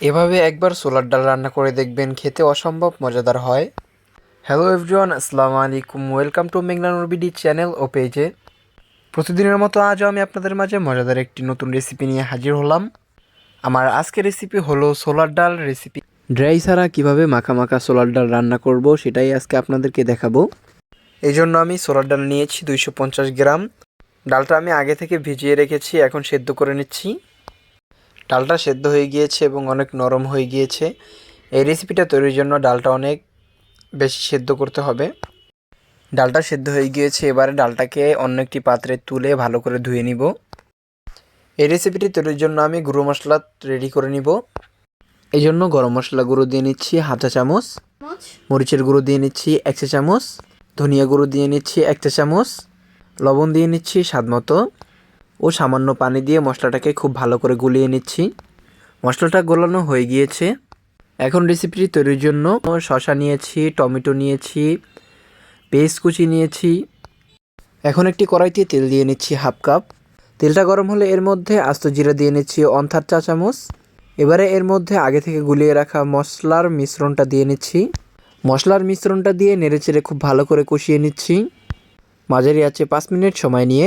এভাবে একবার সোলার ডাল রান্না করে দেখবেন, খেতে অসম্ভব মজাদার হয়। হ্যালো এভরিওয়ান আসসালামু আলাইকুম। Welcome to Meghnanur BD channel ও পেজে। প্রতিদিনের মতো আজও আমি আপনাদের মাঝে মজাদার একটি নতুন রেসিপি নিয়ে হাজির হলাম। আমার আজকের রেসিপি হলো সোলার ডাল রেসিপি ড্রাই ছাড়া কীভাবে মাখা মাখা সোলার ডাল রান্না করব সেটাই আজকে আপনাদেরকে দেখাবো। এই জন্য আমি সোলার ডাল নিয়েছি দুইশো পঞ্চাশ গ্রাম। ডালটা আমি আগে থেকে ভিজিয়ে রেখেছি, এখন সেদ্ধ করে নিচ্ছি। ডালটা সেদ্ধ হয়ে গিয়েছে এবং অনেক নরম হয়ে গিয়েছে। এই রেসিপিটা তৈরির জন্য ডালটা অনেক বেশি সেদ্ধ করতে হবে। ডালটা সেদ্ধ হয়ে গিয়েছে এবারে ডালটাকে অন্য একটি পাত্রে তুলে ভালো করে ধুয়ে নিব। এই রেসিপিটি তৈরির জন্য আমি গুঁড়ো মশলা রেডি করে নিব। এই জন্য গরম মশলা গুঁড়ো দিয়ে নিচ্ছি হাফ চা চামচ। মরিচের গুঁড়ো দিয়ে নিচ্ছি এক চা চামচ। ধনিয়া গুঁড়ো দিয়ে নিচ্ছি এক চা চামচ। লবণ দিয়ে নিচ্ছি স্বাদ মতো। ও সামান্য পানি দিয়ে মশলাটাকে খুব ভালো করে গুলিয়ে নিচ্ছি। মশলাটা গোলানো হয়ে গিয়েছে। এখন রেসিপিটি তৈরির জন্য শশা নিয়েছি, টমেটো নিয়েছি, পেস্ট কুচি নিয়েছি। এখন একটি কড়াইতে তেল দিয়ে নিচ্ছি হাফ কাপ। তেলটা গরম হলে এর মধ্যে আস্ত জিরা দিয়ে নিচ্ছি অন্থার চা চামচ। এবারে এর মধ্যে আগে থেকে গুলিয়ে রাখা মশলার মিশ্রণটা দিয়ে নিচ্ছি। মশলার মিশ্রণটা দিয়ে নেড়েচেড়ে খুব ভালো করে কষিয়ে নিচ্ছি। মাঝারি আছে পাঁচ মিনিট সময় নিয়ে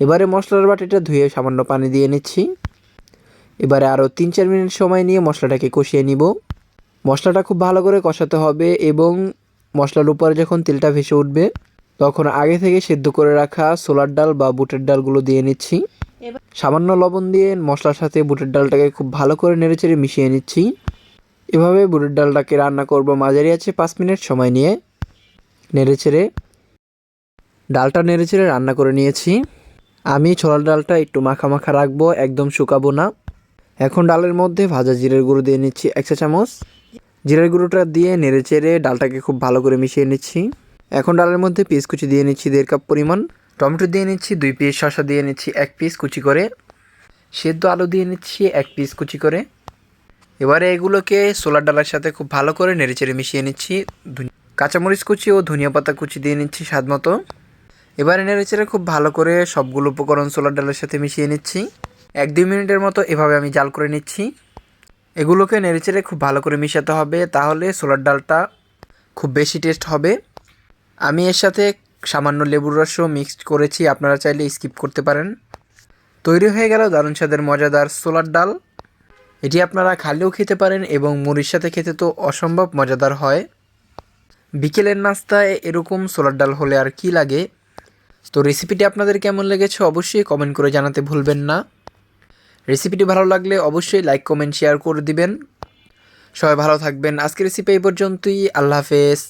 এবারে মশলার বাটিটা ধুয়ে সামান্য পানি দিয়ে নিচ্ছি। এবারে আরও তিন চার মিনিট সময় নিয়ে মশলাটাকে কষিয়ে নিব। মশলাটা খুব ভালো করে কষাতে হবে এবং মশলার উপরে যখন তেলটা ভেসে উঠবে তখন আগে থেকে সেদ্ধ করে রাখা সোলার ডাল বা বুটের ডালগুলো দিয়ে নিচ্ছি। সামান্য লবণ দিয়ে মশলার সাথে বুটের ডালটাকে খুব ভালো করে নেড়েচেড়ে মিশিয়ে নিচ্ছি। এভাবে বুটের ডালটাকে রান্না করব মাঝারি আছে পাঁচ মিনিট সময় নিয়ে। নেড়েচেড়ে ডালটা নেড়েচেড়ে রান্না করে নিয়েছি। আমি ছোলার ডালটা একটু মাখা মাখা রাখব, একদম শুকাবো না। এখন ডালের মধ্যে ভাজা জিরের গুঁড়ো দিয়ে নিচ্ছি এক চা চামচ। জিরের গুঁড়োটা দিয়ে নেড়ে চেড়ে ডালটাকে খুব ভালো করে মিশিয়ে নিচ্ছি। এখন ডালের মধ্যে পিস কুচি দিয়ে নিচ্ছি দেড় কাপ পরিমাণ। টমেটো দিয়ে নিচ্ছি দুই পিস শসা দিয়ে নিচ্ছি এক পিস কুচি করে। সেদ্ধ আলু দিয়ে নিচ্ছি এক পিস কুচি করে। এবারে এগুলোকে সোলার ডালের সাথে খুব ভালো করে নেড়েচেড়ে মিশিয়ে নিচ্ছি। কাঁচামরিচ কুচি ও ধনিয়া পাতা কুচি দিয়ে নিচ্ছি স্বাদ মতো। এবারে নেড়েচেড়ে খুব ভালো করে সবগুলো উপকরণ সোলার ডালের সাথে মিশিয়ে নিচ্ছি। এক দুই মিনিটের মতো এভাবে আমি জাল করে নিচ্ছি। এগুলোকে নেড়েচেড়ে খুব ভালো করে মিশাতে হবে, তাহলে সোলার ডালটা খুব বেশি টেস্ট হবে। আমি এর সাথে সামান্য লেবুর রসও মিক্সড করেছি, আপনারা চাইলে স্কিপ করতে পারেন। তৈরি হয়ে গেল দারুণ স্বাদের মজাদার সোলার ডাল। এটি আপনারা খালেও খেতে পারেন এবং মুড়ির সাথে খেতে তো অসম্ভব মজাদার হয়। বিকেলের নাস্তায় এরকম সোলার ডাল হলে আর কি লাগে? তো রেসিপিটি আপনাদের কেমন লেগেছে অবশ্যই কমেন্ট করে জানাতে ভুলবেন না। রেসিপিটি ভালো লাগলে অবশ্যই লাইক কমেন্ট শেয়ার করে দিবেন। সবাই ভালো থাকবেন। আজকের রেসিপি এই পর্যন্তই। আল্লাহ হাফেজ।